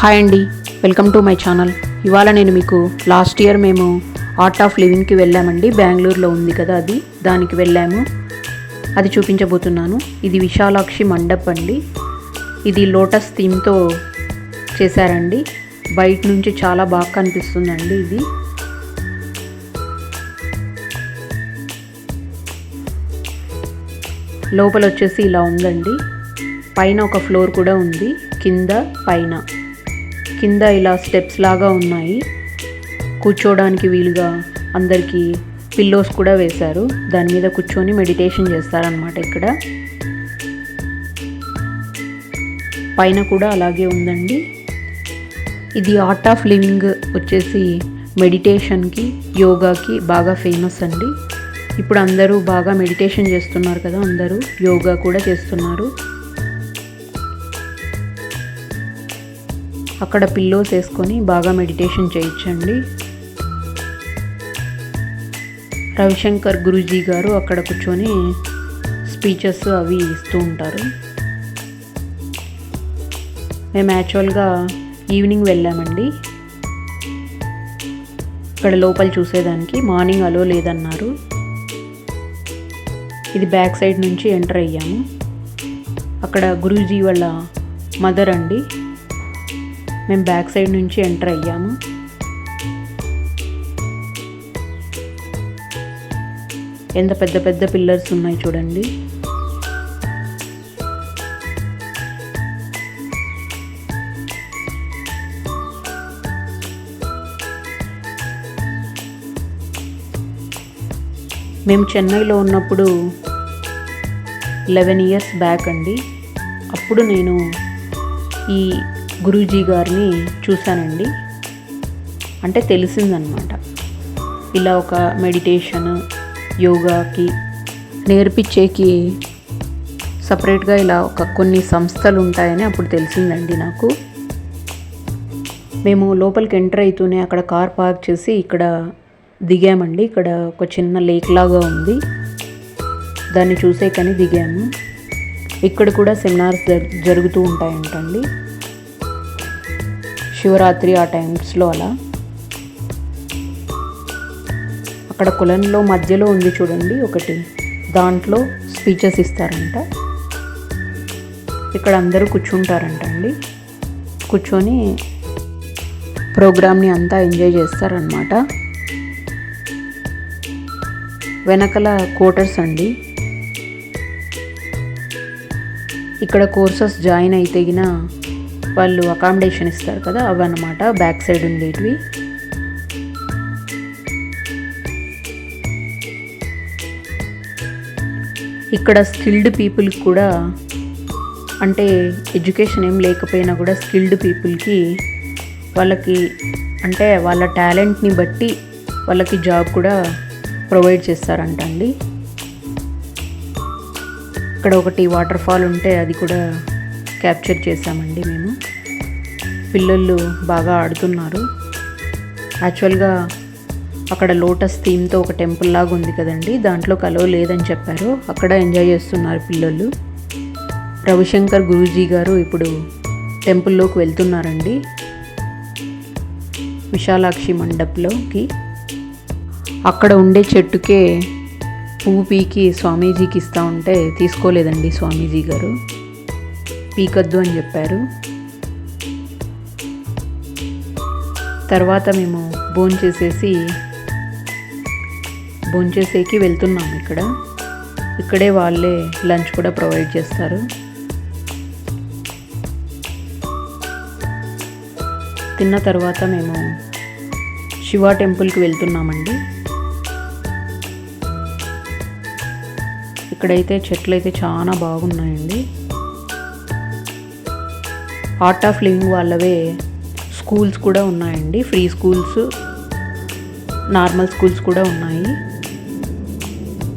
Hi అండి welcome to my channel ఇవాళ నేను మీకు లాస్ట్ ఇయర్ మేము ఆర్ట్ ఆఫ్ లివింగ్కి వెళ్ళామండి. బెంగళూరులో ఉంది కదా అది. దానికి వెళ్ళాము. అది చూపించబోతున్నాను. ఇది విశాలాక్షి మండప్ అండి. ఇది లోటస్ థీమ్తో చేశారండి. బయట నుంచి చాలా బాగా కనిపిస్తుందండి ఇది. లోపల వచ్చేసి ఇలా ఉందండి. పైన ఒక ఫ్లోర్ కూడా ఉంది. కింద పైన. కింద ఇలా స్టెప్స్ లాగా ఉన్నాయి. కూర్చోవడానికి వీలుగా అందరికీ పిల్లోస్ కూడా వేశారు. దాని మీద కూర్చొని మెడిటేషన్ చేస్తారనమాట ఇక్కడ. పైన కూడా అలాగే ఉందండి. ఇది ఆర్ట్ ఆఫ్ లివింగ్ వచ్చేసి మెడిటేషన్కి యోగాకి బాగా ఫేమస్ అండి. ఇప్పుడు అందరూ బాగా మెడిటేషన్ చేస్తున్నారు కదా అందరూ యోగా కూడా చేస్తున్నారు. అక్కడ పిల్లోస్ వేసుకొని బాగా మెడిటేషన్ చేయించండి. రవిశంకర్ గురూజీ గారు అక్కడ కూర్చొని స్పీచెస్ అవి ఇస్తూ ఉంటారు. మేము యాక్చువల్గా ఈవినింగ్ వెళ్ళామండి. ఇక్కడ లోపల చూసేదానికి మార్నింగ్ అలో లేదన్నారు. ఇది బ్యాక్ సైడ్ నుంచి ఎంటర్ అయ్యాము. అక్కడ గురూజీ వాళ్ళ మదర్ అండి. మేము బ్యాక్ సైడ్ నుంచి ఎంటర్ అయ్యాము. ఎంత పెద్ద పెద్ద పిల్లర్స్ ఉన్నాయి చూడండి. మేము చెన్నైలో ఉన్నప్పుడు లెవెన్ ఇయర్స్ బ్యాక్ అండి. అప్పుడు నేను ఈ గురూజీ గారిని చూశానండి. అంటే తెలిసిందనమాట. ఇలా ఒక మెడిటేషన్ యోగాకి నేర్పించేకి సపరేట్గా ఇలా ఒక కొన్ని సంస్థలు ఉంటాయని అప్పుడు తెలిసిందండి నాకు. మేము లోపలికి ఎంటర్ అవుతూనే అక్కడ కార్ పార్క్ చేసి ఇక్కడ దిగామండి. ఇక్కడ ఒక చిన్న లేక్ లాగా ఉంది. దాన్ని చూసే కానీ దిగాము. ఇక్కడ కూడా సెమినార్స్ జరుగుతూ ఉంటాయంటండి. శివరాత్రి ఆ టైమ్స్లో అలా. అక్కడ కులంలో మధ్యలో ఉంది చూడండి ఒకటి. దాంట్లో స్పీచెస్ ఇస్తారంట. ఇక్కడ అందరూ కూర్చుంటారంట అండి. కూర్చొని ప్రోగ్రామ్ని అంతా ఎంజాయ్ చేస్తారనమాట వెనకల కోటర్స్ అండి. ఇక్కడ కోర్సెస్ జాయిన్ అయితే వాళ్ళు అకామిడేషన్ ఇస్తారు కదా అవి అన్నమాట బ్యాక్ సైడ్ ఉండేటివి. ఇక్కడ స్కిల్డ్ పీపుల్కి కూడా అంటే ఎడ్యుకేషన్ ఏం లేకపోయినా కూడా స్కిల్డ్ పీపుల్కి వాళ్ళకి అంటే వాళ్ళ టాలెంట్ని బట్టి వాళ్ళకి జాబ్ కూడా ప్రొవైడ్ చేస్తారంట అండి. ఇక్కడ ఒకటి వాటర్ ఫాల్ ఉంటే అది కూడా క్యాప్చర్ చేశామండి మేము. పిల్లలు బాగా ఆడుతున్నారు. యాక్చువల్గా అక్కడ లోటస్ థీమ్తో ఒక టెంపుల్ లాగా ఉంది కదండి దాంట్లో కలవ లేదని చెప్పారు. అక్కడ ఎంజాయ్ చేస్తున్నారు పిల్లలు. రవిశంకర్ గురూజీ గారు ఇప్పుడు టెంపుల్లోకి వెళ్తున్నారండి. విశాలాక్షి మండప్లోకి. అక్కడ ఉండే చెట్టుకే పువ్వు పీకి స్వామీజీకి ఇస్తూ ఉంటే తీసుకోలేదండి స్వామీజీ గారు. పీకొద్దు అని చెప్పారు. తర్వాత మేము భోంచేసేసి భోంచేసేకి వెళ్తున్నాము ఇక్కడ. ఇక్కడే వాళ్ళే లంచ్ కూడా ప్రొవైడ్ చేస్తారు. తిన్న తర్వాత మేము శివ టెంపుల్కి వెళ్తున్నామండి. ఇక్కడైతే చెట్లు అయితే చాలా బాగున్నాయండి. ఆర్ట్ ఆఫ్ లివింగ్ వాళ్ళవే స్కూల్స్ కూడా ఉన్నాయండి. ఫ్రీ స్కూల్స్ నార్మల్ స్కూల్స్ కూడా ఉన్నాయి.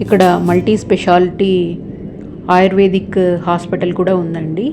ఇక్కడ మల్టీ స్పెషాలిటీ ఆయుర్వేదిక్ హాస్పిటల్ కూడా ఉందండి.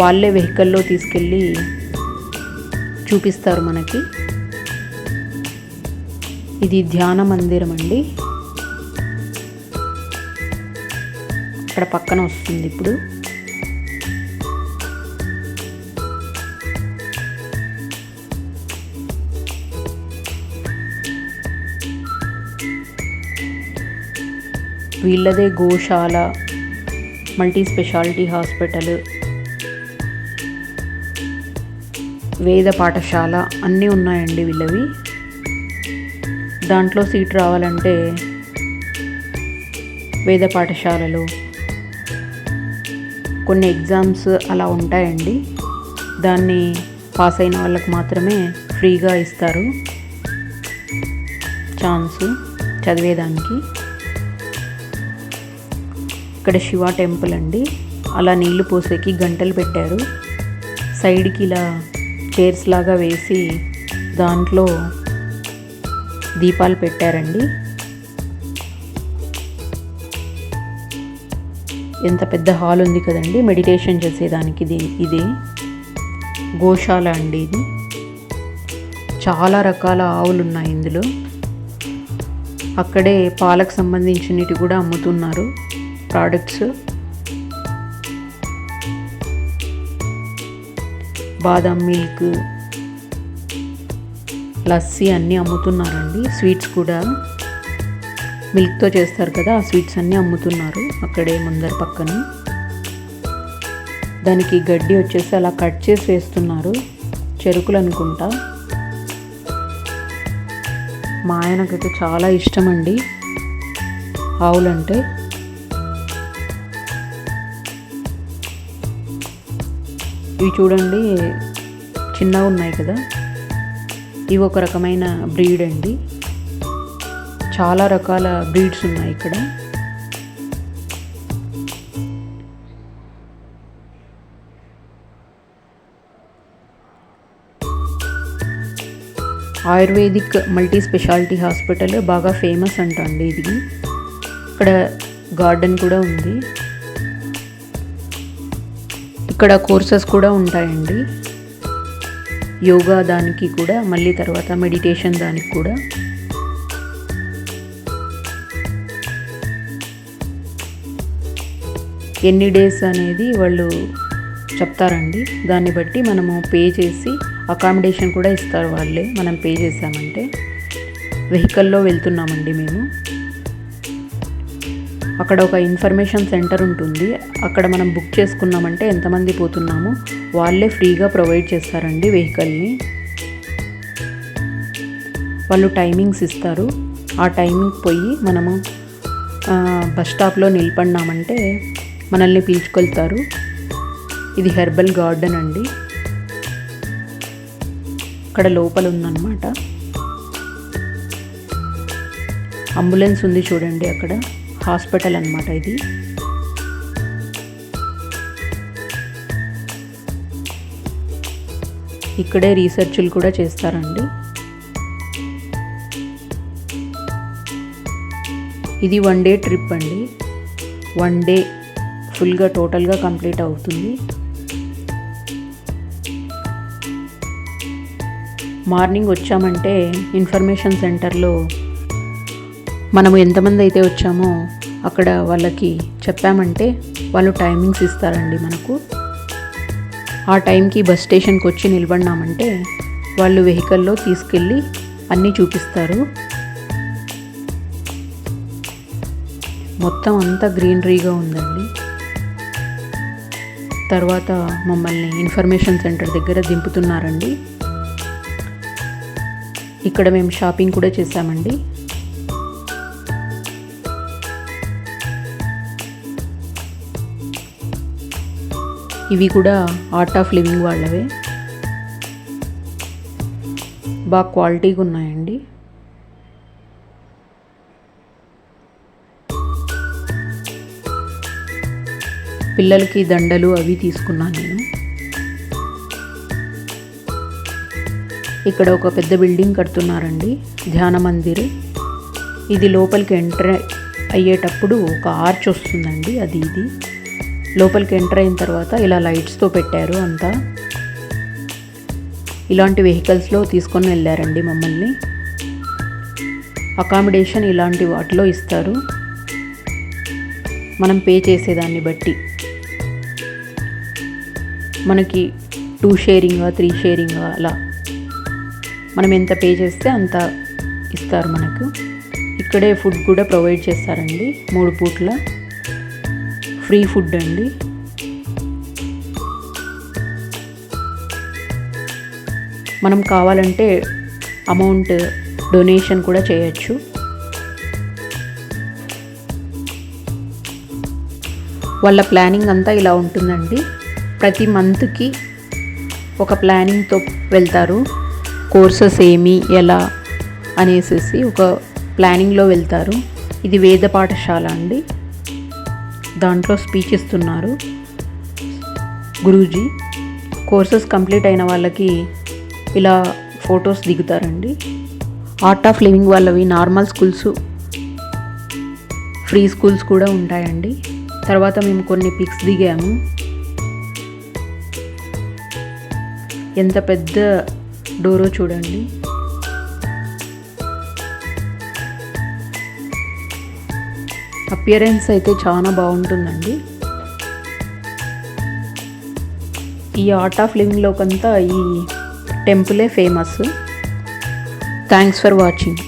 వాళ్ళే వెహికల్లో తీసుకెళ్ళి చూపిస్తారు మనకి. ఇది ధ్యాన మందిరం అండి. అక్కడ పక్కన వస్తుంది ఇప్పుడు. వీళ్ళదే గోశాల మల్టీ స్పెషాలిటీ హాస్పిటల్ వేద పాఠశాల అన్నీ ఉన్నాయండి వీళ్ళవి. దాంట్లో సీట్ రావాలంటే వేద పాఠశాలలో కొన్ని ఎగ్జామ్స్ అలా ఉంటాయండి. దాన్ని పాస్ అయిన వాళ్ళకి మాత్రమే ఫ్రీగా ఇస్తారు. ఛాన్స్ చదివేదానికి. ఇక్కడ శివ టెంపుల్ అండి. అలా నీళ్ళు పోసేకి గంటలు పెట్టారు. సైడ్కి ఇలా చైర్స్ లాగా వేసి దాంట్లో దీపాలు పెట్టారండి. ఎంత పెద్ద హాల్ ఉంది కదండి మెడిటేషన్ చేసేదానికి ఇది ఇది గోశాల అండి ఇది. చాలా రకాల ఆవులు ఉన్నాయి ఇందులో. అక్కడే పాలకు సంబంధించినవి కూడా అమ్ముతున్నారు ప్రోడక్ట్స్ బాదం మిల్క్ లస్సీ అన్నీ అమ్ముతున్నారండి స్వీట్స్ కూడా. మిల్క్తో చేస్తారు కదా ఆ స్వీట్స్ అన్నీ అమ్ముతున్నారు అక్కడే ముందర పక్కన. దానికి గడ్డి వచ్చేసి అలా కట్ చేసి వేస్తున్నారు చెరుకులు అనుకుంటా మా ఆయనకైతే చాలా ఇష్టం అండి ఆవులంటే. ఇవి చూడండి చిన్నగా ఉన్నాయి కదా. ఇవి ఒక రకమైన బ్రీడ్ అండి. చాలా రకాల బ్రీడ్స్ ఉన్నాయి ఇక్కడ. ఆయుర్వేదిక్ మల్టీ స్పెషాలిటీ హాస్పిటల్ బాగా ఫేమస్ అంట అండి ఇది. ఇక్కడ గార్డెన్ కూడా ఉంది. ఇక్కడ కోర్సెస్ కూడా ఉంటాయండి. యోగా దానికి కూడా మళ్ళీ తర్వాత మెడిటేషన్ దానికి కూడా. ఎన్ని డేస్ అనేది వాళ్ళు చెప్తారండి. దాన్ని బట్టి మనము పే చేసి అకామిడేషన్ కూడా ఇస్తారు వాళ్ళే. మనం పే చేసామంటే వెహికల్లో వెళ్తున్నామండి మేము. అక్కడ ఒక ఇన్ఫర్మేషన్ సెంటర్ ఉంటుంది. అక్కడ మనం బుక్ చేసుకున్నామంటే ఎంతమంది పోతున్నామో వాళ్ళే ఫ్రీగా ప్రొవైడ్ చేస్తారండి వెహికల్ని. వాళ్ళు టైమింగ్స్ ఇస్తారు. ఆ టైమింగ్ పోయి మనము బస్ స్టాప్లో నిలబడినామంటే మనల్ని పిలుచుకెళ్తారు. ఇది హెర్బల్ గార్డెన్ అండి. ఇక్కడ లోపల ఉందన్నమాట అంబులెన్స్ ఉంది చూడండి అక్కడ. హాస్పిటల్ అనమాట ఇది. ఇక్కడే రీసెర్చ్లు కూడా చేస్తారండి. ఇది వన్ డే ట్రిప్ అండి. వన్ డే ఫుల్గా టోటల్గా కంప్లీట్ అవుతుంది. మార్నింగ్ వచ్చామంటే ఇన్ఫర్మేషన్ సెంటర్లో మనము ఎంతమంది అయితే వచ్చామో అక్కడ వాళ్ళకి చెప్పామంటే వాళ్ళు టైమింగ్స్ ఇస్తారండి మనకు. ఆ టైంకి బస్ స్టేషన్కి వచ్చి నిలబడినామంటే వాళ్ళు వెహికల్లో తీసుకెళ్ళి అన్నీ చూపిస్తారు. మొత్తం అంతా గ్రీనరీగా ఉందండి. తర్వాత మమ్మల్ని ఇన్ఫర్మేషన్ సెంటర్ దగ్గర దింపుతున్నారండి. ఇక్కడ మేము షాపింగ్ కూడా చేసామండి ఇవి కూడా ఆర్ట్ ఆఫ్ లివింగ్ వాళ్ళవే. బాగా క్వాలిటీగా ఉన్నాయండి. పిల్లలకి దండలు అవి తీసుకున్నాను నేను. ఇక్కడ ఒక పెద్ద బిల్డింగ్ కడుతున్నారండి ధ్యాన మందిర్. ఇది లోపలికి ఎంటర్ అయ్యేటప్పుడు ఒక ఆర్చ్ వస్తుందండి అది ఇది. లోపలికి ఎంటర్ అయిన తర్వాత ఇలా లైట్స్తో పెట్టారు అంతా. ఇలాంటి వెహికల్స్లో తీసుకొని వెళ్ళారండి మమ్మల్ని. అకామిడేషన్ ఇలాంటి వాటిలో ఇస్తారు. మనం పే చేసేదాన్ని బట్టి. మనకి టూ షేరింగ్ త్రీ షేరింగ్ అలా. మనం ఎంత పే చేస్తే అంత ఇస్తారు మనకు. ఇక్కడే ఫుడ్ కూడా ప్రొవైడ్ చేస్తారండి. మూడు పూట్ల. ఫ్రీ ఫుడ్ అండి. మనం కావాలంటే అమౌంట్ డొనేషన్ కూడా చేయొచ్చు. వాళ్ళ ప్లానింగ్ అంతా ఇలా ఉంటుందండి. ప్రతి మంత్కి ఒక ప్లానింగ్తో వెళ్తారు. కోర్సెస్ ఏమి ఎలా అనేసి ఒక ప్లానింగ్లో వెళ్తారు. ఇది వేద పాఠశాల అండి. దాంట్లో స్పీచ్ ఇస్తున్నారు గురూజీ. కోర్సెస్ కంప్లీట్ అయిన వాళ్ళకి ఇలా ఫొటోస్ దిగుతారండి. ఆర్ట్ ఆఫ్ లివింగ్ వాళ్ళవి నార్మల్ స్కూల్స్ ఫ్రీ స్కూల్స్ కూడా ఉంటాయండి. తర్వాత మేము కొన్ని పిక్స్ దిగాము. ఎంత పెద్ద డోరో చూడండి. అపియరెన్స్ అయితే చాలా బాగుంటుందండి. ఈ ఆర్ట్ ఆఫ్ లివింగ్లోకంతా ఈ టెంపులే ఫేమస్ థ్యాంక్స్ ఫర్ వాచింగ్